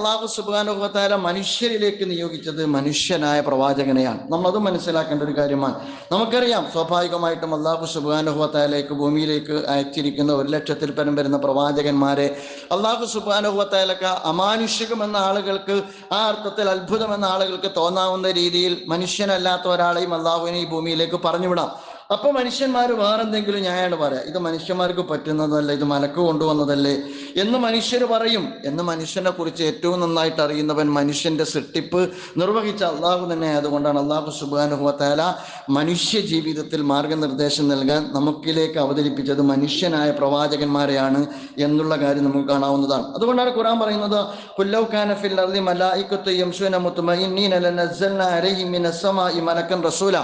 അള്ളാഹു സുബാനുഭവത്താല മനുഷ്യരിലേക്ക് നിയോഗിച്ചത് മനുഷ്യനായ പ്രവാചകനെയാണ്. നമ്മളത് മനസ്സിലാക്കേണ്ട ഒരു കാര്യമാണ്. നമുക്കറിയാം സ്വാഭാവികമായിട്ടും അള്ളാഹു സുബാനുഭവത്താലേക്ക് ഭൂമിയിലേക്ക് അയച്ചിരിക്കുന്ന ഒരു ലക്ഷത്തിൽ പരം വരുന്ന പ്രവാചകന്മാരെ അള്ളാഹു സുബാനുഭവത്താലൊക്കെ അമാനുഷികമെന്ന ആളുകൾക്ക് ആ അർത്ഥത്തിൽ അത്ഭുതം എന്ന ആളുകൾക്ക് തോന്നാവുന്ന രീതിയിൽ മനുഷ്യനല്ലാത്ത ഒരാളെയും അള്ളാഹുവിനെ ഈ ഭൂമിയിലേക്ക് പറഞ്ഞുവിടാം. അപ്പൊ മനുഷ്യന്മാർ വേറെന്തെങ്കിലും ന്യായമാണ് പറയാം. ഇത് മനുഷ്യന്മാർക്ക് പറ്റുന്നതല്ല? ഇത് മലക്ക് കൊണ്ടുവന്നതല്ലേ? എന്ന് മനുഷ്യർ പറയും. എന്ന് മനുഷ്യനെ കുറിച്ച് ഏറ്റവും നന്നായിട്ട് അറിയുന്നവൻ മനുഷ്യന്റെ സൃഷ്ടിപ്പ് നിർവഹിച്ച അള്ളാഹു തന്നെ ആയതുകൊണ്ടാണ് അള്ളാഹു സുബാനുഭവത്താല മനുഷ്യ ജീവിതത്തിൽ മാർഗനിർദ്ദേശം നൽകാൻ നമുക്കിലേക്ക് അവതരിപ്പിച്ചത് മനുഷ്യനായ പ്രവാചകന്മാരെയാണ് എന്നുള്ള കാര്യം നമുക്ക് കാണാവുന്നതാണ്. അതുകൊണ്ടാണ് ഖുറാൻ പറയുന്നത് കുല്ലൗ കാന ഫിൽ അർളി മലായികത്തു യംശൂന മുത്മഇന്നീന ലനസ്സൽനാ അലൈഹിം മിനസ് സമാഇ മലക്കൻ റസൂല.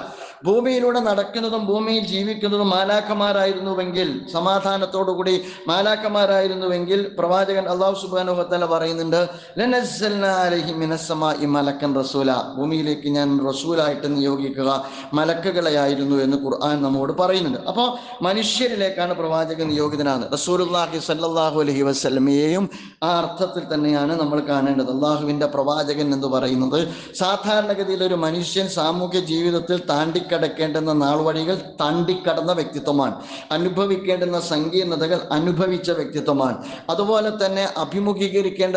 ഭൂമിയിലൂടെ നടക്കുന്നതും ഭൂമിയിൽ ജീവിക്കുന്നതും മാലാഖമാരായിരുന്നുവെങ്കിൽ സമാധാനത്തോടുകൂടി മാലാഖമാരായിരുന്നുവെങ്കിൽ പ്രവാചകൻ അള്ളാഹു സുബാനുഹത്തല പറയുന്നുണ്ട് "ലനസ്സൽനാ അലൈഹിം മിനസ് സമാഇ മലക്കൻ റസൂല. ഭൂമിയിലേക്ക് ഞാൻ റസൂലായിട്ട് നിയോഗിക്കുക മലക്കുകളെയായിരുന്നു എന്ന് ഖുർആൻ നമ്മോട് പറയുന്നുണ്ട്. അപ്പോൾ മനുഷ്യരിലേക്കാണ് പ്രവാചകൻ നിയോഗിതനാണ്. റസൂലുള്ളാഹി സല്ലാഹു അലഹി വസ്ലമയെയും ആ അർത്ഥത്തിൽ തന്നെയാണ് നമ്മൾ കാണേണ്ടത്. അള്ളാഹുവിന്റെ പ്രവാചകൻ എന്ന് പറയുന്നത് സാധാരണഗതിയിൽ ഒരു മനുഷ്യൻ സാമൂഹ്യ ജീവിതത്തിൽ താണ്ടിക്കടക്കേണ്ടുന്ന നാൾവഴികൾ താണ്ടിക്കടന്ന വ്യക്തിത്വമാണ്. അനുഭവിക്കേണ്ടുന്ന സങ്കീർണതകൾ അനുഭവിച്ച വ്യക്തിത്വമാണ്. അതുപോലെ തന്നെ അഭിമുഖീകരിക്കേണ്ട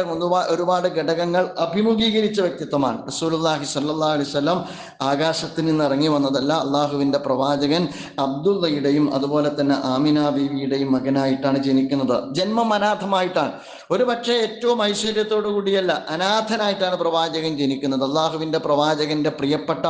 ഒരുപാട് ഘടകങ്ങൾ അഭിമുഖീകരിച്ച വ്യക്തിത്വമാണ്. റസൂലുള്ളാഹി സല്ലാ അലൈഹി വസല്ലം ആകാശത്തിൽ നിന്ന് ഇറങ്ങി വന്നതല്ല അള്ളാഹുവിന്റെ പ്രവാചകൻ അബ്ദുള്ളയുടെയും അതുപോലെ തന്നെ ആമിന ബീവിയുടെയും മകനായിട്ടാണ് ജനിക്കുന്നത്. ജന്മം അനാഥമായിട്ടാണ് ഒരു പക്ഷേ ഏറ്റവും ഐശ്വര്യത്തോടു കൂടിയല്ല അനാഥനായിട്ടാണ് പ്രവാചകൻ ജനിക്കുന്നത്. അള്ളാഹുവിന്റെ പ്രവാചകന്റെ പ്രിയപ്പെട്ട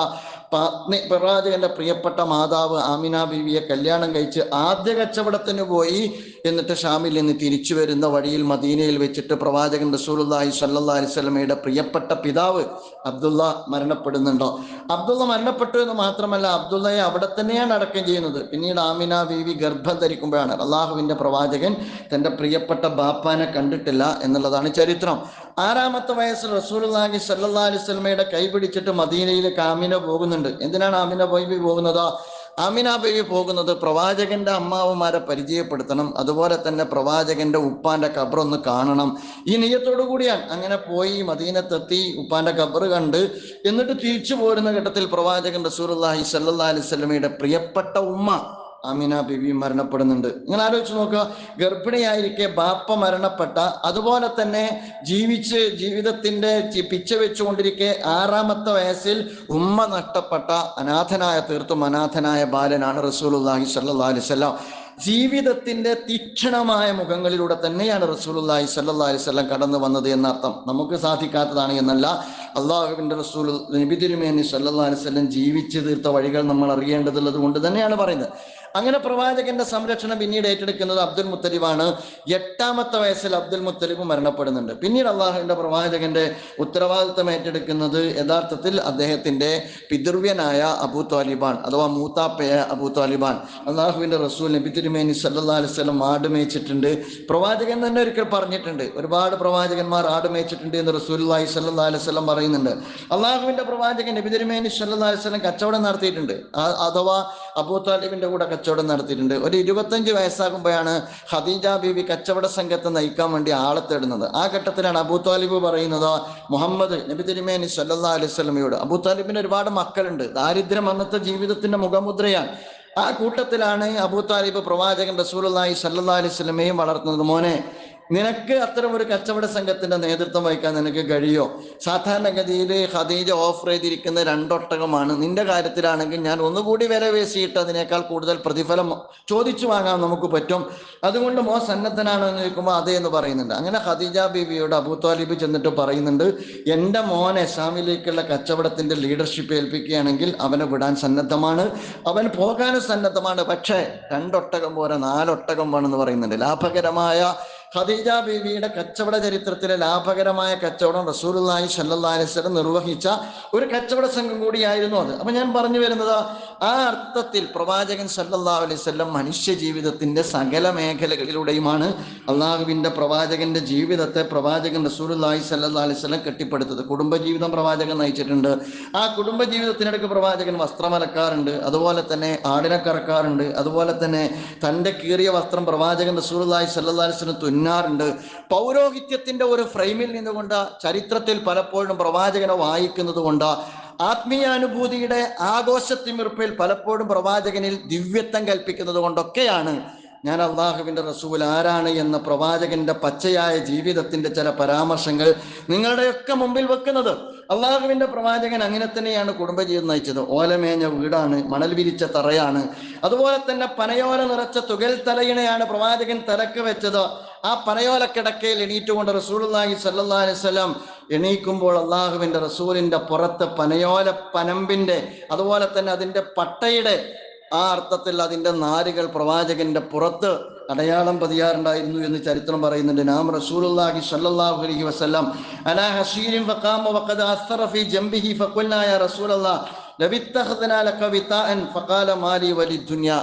പത്നി പ്രവാചകന്റെ പ്രിയപ്പെട്ട മാതാവ് ആമിന ബീവിയെ കല്യാണം കഴിച്ച് ആദ്യ കച്ചവടത്തിന് പോയി എന്നിട്ട് ഷാമിൽ നിന്ന് തിരിച്ചു വരുന്ന വഴിയിൽ മദീനയിൽ വെച്ചിട്ട് പ്രവാചകൻ റസൂലുള്ളാഹി സ്വല്ലല്ലാഹി അലൈഹി വസല്ലമയുടെ പ്രിയപ്പെട്ട പിതാവ് അബ്ദുള്ള മരണപ്പെടുന്നുണ്ടോ? അബ്ദുള്ള മരണപ്പെട്ടു എന്ന് മാത്രമല്ല അബ്ദുള്ളയെ അവിടെ തന്നെയാണ് അടക്കം ചെയ്യുന്നത്. പിന്നീട് ആമിന ബീവി ഗർഭം ധരിക്കുമ്പോഴാണ്. അള്ളാഹുവിന്റെ പ്രവാചകൻ തന്റെ പ്രിയപ്പെട്ട ബാപ്പാനെ കണ്ടിട്ടില്ല എന്നുള്ളതാണ് ചരിത്രം. ആറാമത്തെ വയസ്സിൽ റസൂലുള്ളാഹി സല്ലാ അലൈഹി വസല്ലമയുടെ കൈ പിടിച്ചിട്ട് മദീനയിലേക്ക് ആമിന പോകുന്നുണ്ട്. എന്തിനാണ് ആമിന ബൈബി പോകുന്നത്? ആമിന ബൈബി പോകുന്നത് പ്രവാചകന്റെ അമ്മാവന്മാരെ പരിചയപ്പെടുത്തണം. അതുപോലെ തന്നെ പ്രവാചകന്റെ ഉപ്പാന്റെ ഖബറൊന്ന് കാണണം. ഈ നെയ്യത്തോടു കൂടിയാണ് അങ്ങനെ പോയി മദീനത്തെത്തി ഉപ്പാന്റെ ഖബർ കണ്ട് എന്നിട്ട് തിരിച്ചു പോരുന്ന ഘട്ടത്തിൽ പ്രവാചകൻ റസൂലുള്ളാഹി സല്ലല്ലാഹി അലൈഹി വസല്ലമയുടെ പ്രിയപ്പെട്ട ഉമ്മ ആമിന ബിബി മരണപ്പെടുന്നുണ്ട്. നിങ്ങൾ ആലോചിച്ച് നോക്കുക ഗർഭിണിയായിരിക്കെ ബാപ്പ മരണപ്പെട്ട അതുപോലെ തന്നെ ജീവിച്ച് ജീവിതത്തിന്റെ പിച്ച വെച്ചുകൊണ്ടിരിക്കെ ആറാമത്തെ വയസ്സിൽ ഉമ്മ നഷ്ടപ്പെട്ട അനാഥനായ തീർത്തും അനാഥനായ ബാലനാണ് റസൂലുള്ളാഹി സ്വല്ലല്ലാഹി അലൈഹി വസല്ലം. ജീവിതത്തിന്റെ തീക്ഷണമായ മുഖങ്ങളിലൂടെ തന്നെയാണ് സ്വല്ലല്ലാഹി അലൈഹി വസല്ലം കടന്നു വന്നത് എന്നർത്ഥം. നമുക്ക് സാധിക്കാത്തതാണ് എന്നല്ല അള്ളാഹുവിന്റെ റസൂൽ നബി തിരുമേനി അലൈഹി വസല്ലം ജീവിച്ചു തീർത്ത വഴികൾ നമ്മൾ അറിയേണ്ടതുള്ളത് കൊണ്ട് തന്നെയാണ് പറയുന്നത്. അങ്ങനെ പ്രവാചകന്റെ സംരക്ഷണം പിന്നീട് ഏറ്റെടുക്കുന്നത് അബ്ദുൽ മുത്തലിബാണ്. എട്ടാമത്തെ വയസ്സിൽ അബ്ദുൽ മുത്തലിബ് മരണപ്പെടുന്നുണ്ട്. പിന്നീട് അള്ളാഹുവിന്റെ പ്രവാചകന്റെ ഉത്തരവാദിത്തം ഏറ്റെടുക്കുന്നത് യഥാർത്ഥത്തിൽ അദ്ദേഹത്തിന്റെ പിതൃവ്യനായ അബൂ താലിബാൻ അഥവാ മൂത്താപ്പയ അബൂ താലിബാൻ. അള്ളാഹുവിന്റെ റസൂൽ നബി തിരുമേനി സല്ലാ അലിസ്ലം ആട് മേയിച്ചിട്ടുണ്ട് പ്രവാചകൻ തന്നെ ഒരിക്കൽ പറഞ്ഞിട്ടുണ്ട്. ഒരുപാട് പ്രവാചകന്മാർ ആട് മേയിച്ചിട്ടുണ്ട് എന്ന് റസൂൽ സല്ലാ അലിസ്ലം പറയുന്നുണ്ട്. അള്ളാഹുവിന്റെ പ്രവാചകൻ നബി തിരുമേനി സല്ലാ അലിസ്ലം കച്ചവടം നടത്തിയിട്ടുണ്ട്. അഥവാ അബൂ താലിബിന്റെ കൂടെ കച്ചവടം നടത്തിയിട്ടുണ്ട്. ഒരു ഇരുപത്തഞ്ച് വയസ്സാകുമ്പോഴാണ് ഖദീജ ബീവി കച്ചവട സംഘത്തെ നയിക്കാൻ വേണ്ടി ആളെ തേടുന്നത്. ആ ഘട്ടത്തിലാണ് അബൂ താലിബ് പറയുന്നത് മുഹമ്മദ് നബി തിരുമേനി സല്ലാ അലൈഹി സ്വലമയോട് അബൂ താലിബിന് ഒരുപാട് മക്കളുണ്ട് ദാരിദ്ര്യം അന്നത്തെ ജീവിതത്തിന്റെ മുഖമുദ്രയാണ്. ആ കൂട്ടത്തിലാണ് അബൂ താലിബ് പ്രവാചകൻ റസൂലുള്ളാഹി സല്ലാ അലൈഹി വളർത്തുന്നത്. മോനെ നിനക്ക് അത്തരം ഒരു കച്ചവട സംഘത്തിന്റെ നേതൃത്വം വഹിക്കാൻ നിനക്ക് കഴിയോ? സാധാരണഗതിയിൽ ഖദീജ ഓഫർ ചെയ്തിരിക്കുന്ന രണ്ടൊട്ടകമാണ്. നിന്റെ കാര്യത്തിലാണെങ്കിൽ ഞാൻ ഒന്നുകൂടി വില വേശിയിട്ട് അതിനേക്കാൾ കൂടുതൽ പ്രതിഫലം ചോദിച്ചു വാങ്ങാൻ നമുക്ക് പറ്റും. അതുകൊണ്ട് മോ സന്നദ്ധനാണോ എന്ന് ചോദിക്കുമ്പോൾ അതേ എന്ന് പറയുന്നുണ്ട്. അങ്ങനെ ഖദീജ ബീവിയോട് അബൂ താലിബ് ചെന്നിട്ട് പറയുന്നുണ്ട് എന്റെ മോൻ എസാമിലേക്കുള്ള കച്ചവടത്തിന്റെ ലീഡർഷിപ്പ് ഏൽപ്പിക്കുകയാണെങ്കിൽ അവനെ വിടാൻ സന്നദ്ധമാണ്. അവൻ പോകാനും സന്നദ്ധമാണ്. പക്ഷേ രണ്ടൊട്ടകം പോരാ നാലൊട്ടകം വേണമെന്ന് പറയുന്നുണ്ട്. ലാഭകരമായ ഖദീജ ബീവിയുടെ കച്ചവട ചരിത്രത്തിലെ ലാഭകരമായ കച്ചവടം സ്വല്ലല്ലാഹി അലൈഹി വസല്ലം നിർവഹിച്ച ഒരു കച്ചവട സംഘം കൂടിയായിരുന്നു അത്. അപ്പൊ ഞാൻ പറഞ്ഞു വരുന്നത് ആ അർത്ഥത്തിൽ പ്രവാചകൻ സല്ലല്ലാഹു അലൈഹി വസല്ലം മനുഷ്യ ജീവിതത്തിന്റെ സകല മേഖലകളിലൂടെയുമാണ് അള്ളാഹുവിന്റെ പ്രവാചകന്റെ ജീവിതത്തെ പ്രവാചകൻ റസൂലുള്ളാഹി സല്ലാ അലൈഹി വസല്ലം കെട്ടിപ്പടുത്തത്. കുടുംബജീവിതം പ്രവാചകൻ നയിച്ചിട്ടുണ്ട്. ആ കുടുംബ ജീവിതത്തിനിടയ്ക്ക് പ്രവാചകൻ വസ്ത്രമലക്കാറുണ്ട്. അതുപോലെ തന്നെ ആടിനെ കറക്കാറുണ്ട്. അതുപോലെ തന്നെ തന്റെ കീറിയ വസ്ത്രം പ്രവാചകൻ റസൂലുള്ളാഹി സല്ലാ അലൈഹി വസല്ലം തുന്നാറുണ്ട്. പൗരോഹിത്യത്തിന്റെ ഒരു ഫ്രെയിമിൽ നിന്നുകൊണ്ട് ചരിത്രത്തിൽ പലപ്പോഴും പ്രവാചകനെ വായിക്കുന്നത് കൊണ്ട് ആത്മീയാനുഭൂതിയുടെ ആഘോഷത്തിമിർപ്പിൽ പലപ്പോഴും പ്രവാചകനിൽ ദിവ്യത്വം കൽപ്പിക്കുന്നത് കൊണ്ടൊക്കെയാണ് ഞാൻ അള്ളാഹുവിന്റെ റസൂൽ ആരാണ് എന്ന പ്രവാചകന്റെ പച്ചയായ ജീവിതത്തിന്റെ ചില പരാമർശങ്ങൾ നിങ്ങളുടെയൊക്കെ മുമ്പിൽ വെക്കുന്നത്. അള്ളാഹുവിന്റെ പ്രവാചകൻ അങ്ങനെ തന്നെയാണ് കുടുംബജീവിതം നയിച്ചത്. ഓലമേഞ്ഞ വീടാണ് മണൽ വിരിച്ച തറയാണ് അതുപോലെ തന്നെ പനയോല നിറച്ച തുകൽ തലയിണയാണ് പ്രവാചകൻ തലക്ക് വെച്ചത്. ആ പനയോല കിടക്കയിൽ എണീറ്റുകൊണ്ട് റസൂലുള്ളാഹി സല്ലല്ലാഹു അലൈഹി വസല്ലം എണീക്കുമ്പോൾ അള്ളാഹുവിന്റെ റസൂലിന്റെ പുറത്ത് പനയോല പനമ്പിന്റെ അതുപോലെ തന്നെ അതിന്റെ പട്ടയുടെ ആ അർത്ഥത്തിൽ അതിന്റെ നാരുകൾ പ്രവാചകന്റെ പുറത്ത് അടയാളം പതിയാറുണ്ടായിരുന്നു എന്ന് ചരിത്രം പറയുന്നുണ്ട്. നാം റസൂലുള്ളാഹി സ്വല്ലല്ലാഹു അലൈഹി വസല്ലം അലാ ഹസീരിൻ ഫഖാമ വഖദ അസ്റ ഫീ ജംബിഹി ഫഖുൽനാ യാ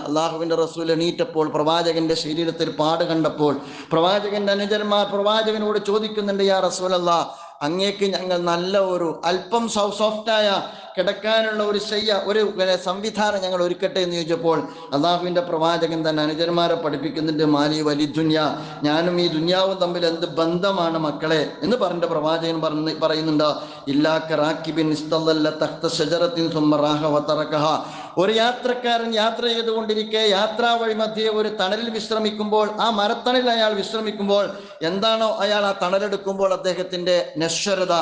അല്ലാഹുവിന്റെ റസൂൽ എണീറ്റപ്പോൾ പ്രവാചകന്റെ ശരീരത്തിൽ പാട് കണ്ടപ്പോൾ പ്രവാചകന്റെ അനുജന്മാർ പ്രവാചകനോട് ചോദിക്കുന്നുണ്ട് യാ റസൂലല്ലാഹ് അങ്ങേക്ക് ഞങ്ങൾ നല്ല ഒരു അല്പം സോഫ്റ്റായ കിടക്കാനുള്ള ഒരു ശയ്യ ഒരു സംവിധാനം ഞങ്ങൾ ഒരുക്കട്ടെ എന്ന് ചോദിച്ചപ്പോൾ അള്ളാഹുവിന്റെ പ്രവാചകൻ തന്നെ അനുജന്മാരെ പഠിപ്പിക്കുന്നുണ്ട് മാലി വലി ദുന്യ ഞാനും ഈ ദുന്യാവും തമ്മിൽ എന്ത് ബന്ധമാണ് മക്കളെ? എന്ന് പറഞ്ഞ പ്രവാചകൻ പറഞ്ഞ് പറയുന്നുണ്ട് ഇല്ലാ കറാക്കിബിൻ തഖ്ത ഷജറത്തിൻ സുമ്മറാഹ വത്തറക്കഹ ഒരു യാത്രക്കാരൻ യാത്ര ചെയ്തുകൊണ്ടിരിക്കെ യാത്രാ വഴി മധ്യേ ഒരു തണലിൽ വിശ്രമിക്കുമ്പോൾ ആ മരത്തണലിൽ അയാൾ വിശ്രമിക്കുമ്പോൾ എന്താണോ അയാൾ ആ തണലെടുക്കുമ്പോൾ അദ്ദേഹത്തിന്റെ നശ്വരത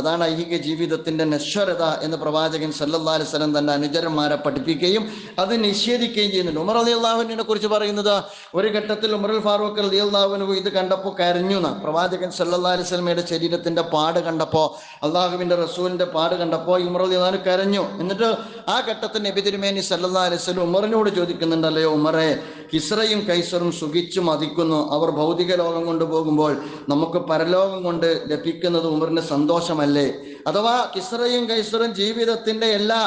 അതാണ് ഐഹിക ജീവിതത്തിന്റെ നശ്വരത എന്ന് പ്രവാചകൻ സല്ലല്ലാഹു അലൈഹി വസല്ലം തന്റെ അനുചരന്മാരെ പഠിപ്പിക്കുകയും അത് നിഷേധിക്കുകയും ചെയ്യുന്നുണ്ട്. ഉമർ അലി അള്ളാഹുവിനെ കുറിച്ച് പറയുന്നത് ഒരു ഘട്ടത്തിൽ ഉമർ ഫാറൂഖ് അലി അള്ളാഹുവിന് ഇത് കണ്ടപ്പോൾ കരഞ്ഞു എന്നാ പ്രവാചകൻ സല്ലല്ലാഹു അലൈഹി വസല്ലമയുടെ ശരീരത്തിന്റെ പാട് കണ്ടപ്പോൾ അള്ളാഹുവിന്റെ റസൂലിന്റെ പാട് കണ്ടപ്പോൾ ഉമർ അലി അള്ളാഹു കരഞ്ഞു. എന്നിട്ട് ആ ഘട്ടത്തിൽ നബി തിരുമേനി സല്ലല്ലാഹു അലൈഹി വസല്ലം ഉമറിനോട് ചോദിക്കുന്നുണ്ടല്ലോ ഉമറെ കിസ്രയും കൈസറും സുഖിച്ചു മതിക്കുന്നു. അവർ ഭൗതിക ലോകം കൊണ്ടുപോകുമ്പോൾ നമുക്ക് പരലോകം കൊണ്ട് ലഭിക്കുന്നത് ഉമറിന് സന്തോഷമല്ലേ അഥവാ കിസ്റയും കൈസറും ജീവിതത്തിന്റെ എല്ലാ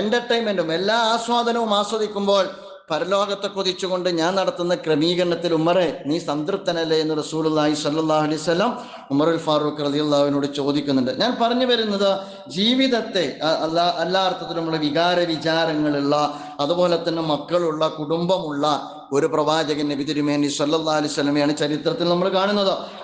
എന്റർടൈൻമെന്റും എല്ലാ ആസ്വാദനവും ആസ്വദിക്കുമ്പോൾ പരലോകത്തെ കൊതിച്ചുകൊണ്ട് ഞാൻ നടത്തുന്ന ക്രമീകരണത്തിൽ ഉമ്മറെ നീ സംതൃപ്തനല്ലേ എന്ന് റസൂലുള്ളാഹി സ്വല്ലല്ലാഹു അലൈഹി വസല്ലം ഉമറുൽ ഫാറൂഖ് റളിയല്ലാഹുവിനോട് ചോദിക്കുന്നുണ്ട്. ഞാൻ പറഞ്ഞു വരുന്നത് ജീവിതത്തെ അല്ല എല്ലാ അർത്ഥത്തിലുമുള്ള വികാര വിചാരങ്ങളുള്ള അതുപോലെ തന്നെ മക്കളുള്ള കുടുംബമുള്ള ഒരു പ്രവാചകൻ നബി തിരുമേനി സല്ലാ അലൈഹി വസല്ലമയാണ് ചരിത്രത്തിൽ നമ്മൾ കാണുന്നത്.